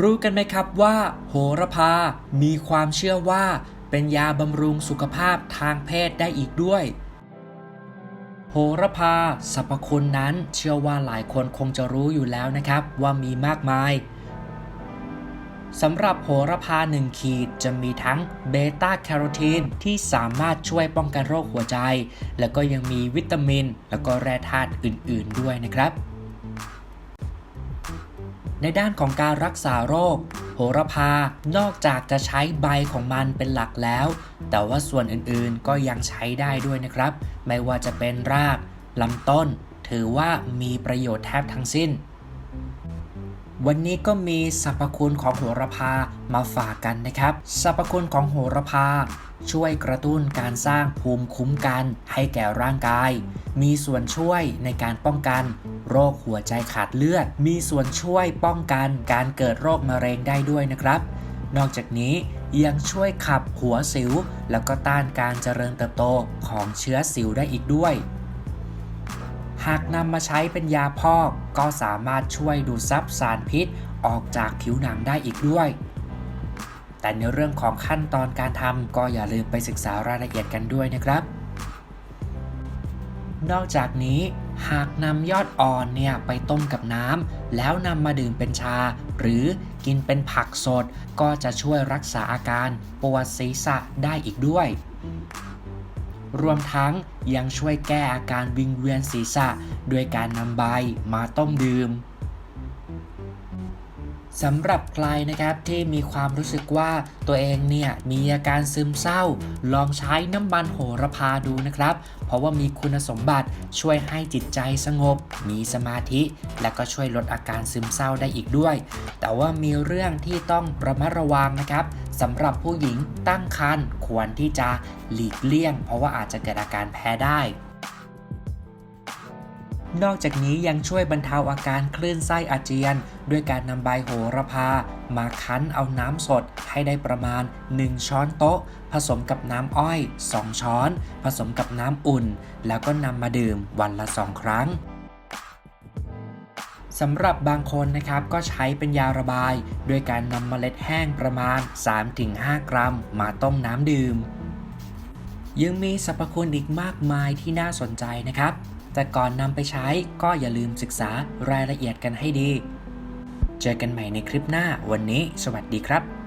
รู้กันไหมครับว่า โหระพา มีความเชื่อว่า เป็นยาบำรุงสุขภาพทางเพศได้อีกด้วย โหระพาสรรพคุณนั้นเชื่อว่าหลายคนคงจะรู้อยู่แล้วนะครับว่ามีมากมายสำหรับโหระพา 1 ขีดจะมีทั้งเบต้าแคโรทีนที่สามารถช่วยป้องกันโรคหัวใจ แล้วก็ยังมีวิตามิน แล้วก็แร่ธาตุอื่น ๆ ด้วยนะครับ ในด้านของการรักษาโรค โหระพานอกจากจะใช้ใบของมันเป็นหลักแล้ว แต่ว่าส่วนอื่นๆก็ยังใช้ได้ด้วยนะครับ ไม่ว่าจะเป็นรากลำต้น ถือว่ามีประโยชน์แทบทั้งสิ้น วันนี้ก็มีสรรพคุณของโหระพามาฝากกันนะครับ สรรพคุณของโหระพา ช่วยกระตุ้นการสร้างภูมิคุ้มกันให้แก่ร่างกาย มีส่วนช่วยในการป้องกันโรคหัวใจขาดเลือด มีส่วนช่วยป้องกันการเกิดโรคมะเร็งได้ด้วยนะครับ นอกจากนี้ยังช่วยขับหัวสิว แล้วก็ต้านการเจริญเติบโตของเชื้อสิวได้อีกด้วยากนำมาใช้เป็นยาพอก ก็สามารถช่วยดูดซับสารพิษออกจากผิวหนังได้อีกด้วย แต่ในเรื่องของขั้นตอนการทำก็อย่าลืมไปศึกษารายละเอียดกันด้วยนะครับ นอกจากนี้หากนำยอดอ่อนเนี่ยไปต้มกับน้ำแล้วนำมาดื่มเป็นชา หรือกินเป็นผักสด ก็จะช่วยรักษาอาการปวดศีรษะได้อีกด้วย รวมทั้งยังช่วยแก้อาการวิงเวียนศีรษะ ด้วยการนำใบมาต้มดื่ม สำหรับใครนะครับที่มีความรู้สึกว่าตัวเองเนี่ยมีอาการซึมเศร้า ลองใช้น้ำมันโหระพาดูนะครับ เพราะว่ามีคุณสมบัติช่วยให้จิตใจสงบ มีสมาธิ และก็ช่วยลดอาการซึมเศร้าได้อีกด้วย แต่ว่ามีเรื่องที่ต้องระมัดระวังนะครับสำหรับผู้หญิงตั้งครรภ์ควรที่จะหลีกเลี่ยง เพราะว่าอาจจะเกิดอาการแพ้ได้ นอกจากนี้ยังช่วยบรรเทาอาการคลื่นไส้อาเจียน ด้วยการนำใบโหระพา มาคั้นเอาน้ำสดให้ได้ประมาณ 1 ช้อนโต๊ะ ผสมกับน้ำอ้อย 2 ช้อน ผสมกับน้ำอุ่น แล้วก็นำมาดื่มวันละ 2 ครั้งสำหรับบางคนนะครับก็ใช้เป็นยาระบาย ด้วยการนำเมล็ดแห้งประมาณ 3-5 กรัม มาต้มน้ำดื่ม ยังมีสรรพคุณอีกมากมายที่น่าสนใจนะครับ แต่ก่อนนำไปใช้ก็อย่าลืมศึกษารายละเอียดกันให้ดี เจอกันใหม่ในคลิปหน้าวันนี้ สวัสดีครับ